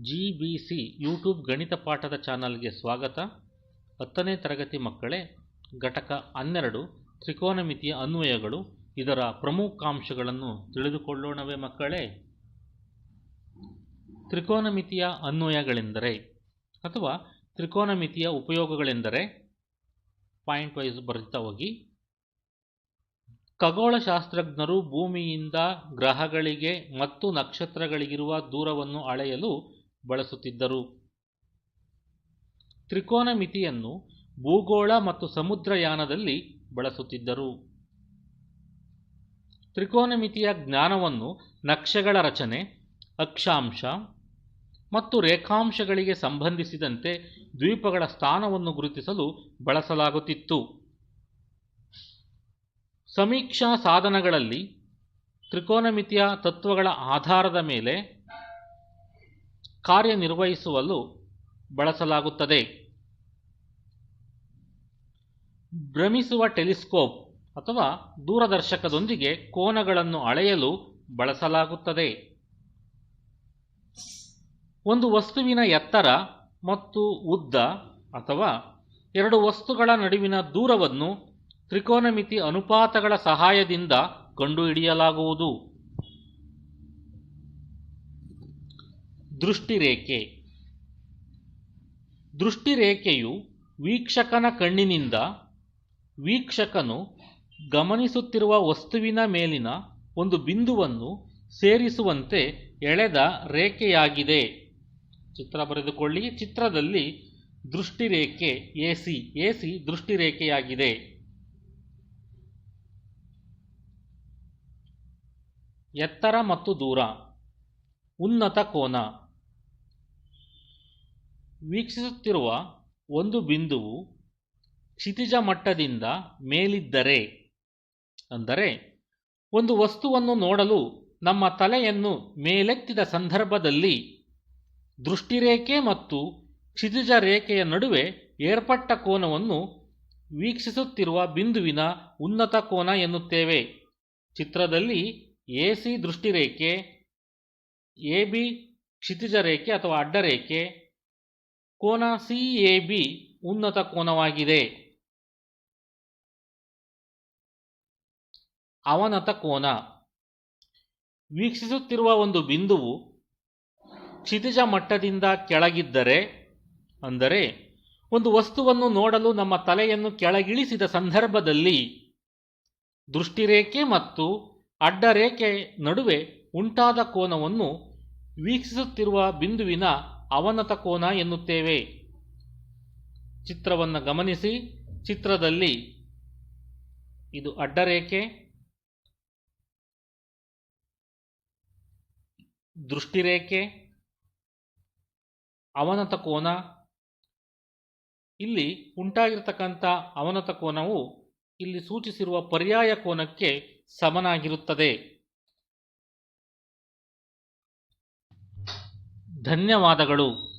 G B YouTube ಗಣಿತ ಪಾಠದ ಚಾನಲ್ಗೆ ಸ್ವಾಗತ. ಹತ್ತನೇ ತರಗತಿ ಮಕ್ಕಳೇ, ಘಟಕ ಹನ್ನೆರಡು, ತ್ರಿಕೋನಮಿತಿಯ ಅನ್ವಯಗಳು, ಇದರ ಪ್ರಮುಖಾಂಶಗಳನ್ನು ತಿಳಿದುಕೊಳ್ಳೋಣವೇ ಮಕ್ಕಳೇ. ತ್ರಿಕೋನಮಿತಿಯ ಅನ್ವಯಗಳೆಂದರೆ, ಅಥವಾ ತ್ರಿಕೋನಮಿತಿಯ ಉಪಯೋಗಗಳೆಂದರೆ, ಪಾಯಿಂಟ್ ವೈಸ್ ಬರ್ತಾ ಹೋಗಿ, ಖಗೋಳಶಾಸ್ತ್ರಜ್ಞರು ಭೂಮಿಯಿಂದ ಗ್ರಹಗಳಿಗೆ ಮತ್ತು ನಕ್ಷತ್ರಗಳಿಗಿರುವ ದೂರವನ್ನು ಅಳೆಯಲು ಬಳಸುತ್ತಿದ್ದರು. ತ್ರಿಕೋನಮಿತಿಯನ್ನು ಭೂಗೋಳ ಮತ್ತು ಸಮುದ್ರಯಾನದಲ್ಲಿ ಬಳಸುತ್ತಿದ್ದರು. ತ್ರಿಕೋನಮಿತಿಯ ಜ್ಞಾನವನ್ನು ನಕ್ಷೆಗಳ ರಚನೆ, ಅಕ್ಷಾಂಶ ಮತ್ತು ರೇಖಾಂಶಗಳಿಗೆ ಸಂಬಂಧಿಸಿದಂತೆ ದ್ವೀಪಗಳ ಸ್ಥಾನವನ್ನು ಗುರುತಿಸಲು ಬಳಸಲಾಗುತ್ತಿತ್ತು. ಸಮೀಕ್ಷಾ ಸಾಧನಗಳಲ್ಲಿ ತ್ರಿಕೋನಮಿತಿಯ ತತ್ವಗಳ ಆಧಾರದ ಮೇಲೆ ಕಾರ್ಯನಿರ್ವಹಿಸಲು ಬಳಸಲಾಗುತ್ತದೆ. ಭ್ರಮಿಸುವ ಟೆಲಿಸ್ಕೋಪ್ ಅಥವಾ ದೂರದರ್ಶಕದೊಂದಿಗೆ ಕೋನಗಳನ್ನು ಅಳೆಯಲು ಬಳಸಲಾಗುತ್ತದೆ. ಒಂದು ವಸ್ತುವಿನ ಎತ್ತರ ಮತ್ತು ಉದ್ದ ಅಥವಾ ಎರಡು ವಸ್ತುಗಳ ನಡುವಿನ ದೂರವನ್ನು ತ್ರಿಕೋನಮಿತಿ ಅನುಪಾತಗಳ ಸಹಾಯದಿಂದ ಕಂಡುಹಿಡಿಯಲಾಗುವುದು. ದೃಷ್ಟಿರೇಖೆ. ದೃಷ್ಟಿರೇಖೆಯು ವೀಕ್ಷಕನ ಕಣ್ಣಿನಿಂದ ವೀಕ್ಷಕನು ಗಮನಿಸುತ್ತಿರುವ ವಸ್ತುವಿನ ಮೇಲಿನ ಒಂದು ಬಿಂದುವನ್ನು ಸೇರಿಸುವಂತೆ ಎಳೆದ ರೇಖೆಯಾಗಿದೆ. ಚಿತ್ರ ಬರೆದುಕೊಳ್ಳಿ. ಚಿತ್ರದಲ್ಲಿ ದೃಷ್ಟಿರೇಖೆ ಎ ಸಿ ಎ ಸಿ ದೃಷ್ಟಿರೇಖೆಯಾಗಿದೆ. ಎತ್ತರ ಮತ್ತು ದೂರ, ಉನ್ನತ ಕೋನ. ವೀಕ್ಷಿಸುತ್ತಿರುವ ಒಂದು ಬಿಂದುವು ಕ್ಷಿತಿಜ ಮಟ್ಟದಿಂದ ಮೇಲಿದ್ದರೆ, ಅಂದರೆ ಒಂದು ವಸ್ತುವನ್ನು ನೋಡಲು ನಮ್ಮ ತಲೆಯನ್ನು ಮೇಲೆತ್ತಿದ ಸಂದರ್ಭದಲ್ಲಿ ದೃಷ್ಟಿರೇಖೆ ಮತ್ತು ಕ್ಷಿತಿಜ ರೇಖೆಯ ನಡುವೆ ಏರ್ಪಟ್ಟ ಕೋನವನ್ನು ವೀಕ್ಷಿಸುತ್ತಿರುವ ಬಿಂದುವಿನ ಉನ್ನತ ಕೋನ ಎನ್ನುತ್ತೇವೆ. ಚಿತ್ರದಲ್ಲಿ ಎ ಸಿ ದೃಷ್ಟಿರೇಖೆ, ಎ ಬಿ ಕ್ಷಿತಿಜ ರೇಖೆ ಅಥವಾ ಅಡ್ಡರೇಖೆ ಕೋನ ಸಿ ಎ ಬಿ ಉನ್ನತ ಕೋನವಾಗಿದೆ. ಅವನತ ಕೋನ. ವೀಕ್ಷಿಸುತ್ತಿರುವ ಒಂದು ಬಿಂದುವು ಕ್ಷಿತಿಜ ಮಟ್ಟದಿಂದ ಕೆಳಗಿದ್ದರೆ, ಅಂದರೆ ಒಂದು ವಸ್ತುವನ್ನು ನೋಡಲು ನಮ್ಮ ತಲೆಯನ್ನು ಕೆಳಗಿಳಿಸಿದ ಸಂದರ್ಭದಲ್ಲಿ ದೃಷ್ಟಿರೇಖೆ ಮತ್ತು ಅಡ್ಡರೇಖೆ ನಡುವೆ ಉಂಟಾದ ಕೋನವನ್ನು ವೀಕ್ಷಿಸುತ್ತಿರುವ ಬಿಂದುವಿನ ಅವನತ ಕೋನ ಎನ್ನುತ್ತೇವೆ. ಚಿತ್ರವನ್ನು ಗಮನಿಸಿ. ಚಿತ್ರದಲ್ಲಿ ಇದು ಅಡ್ಡರೇಖೆ. ದೃಷ್ಟಿರೇಖೆ. ಅವನತ ಕೋನ ಇಲ್ಲಿ ಉಂಟಾಗಿರ್ತಕ್ಕಂಥ ಅವನತ ಕೋನವು ಇಲ್ಲಿ ಸೂಚಿಸಿರುವ ಪರ್ಯಾಯ ಕೋನಕ್ಕೆ ಸಮನಾಗಿರುತ್ತದೆ. ಧನ್ಯವಾದಗಳು.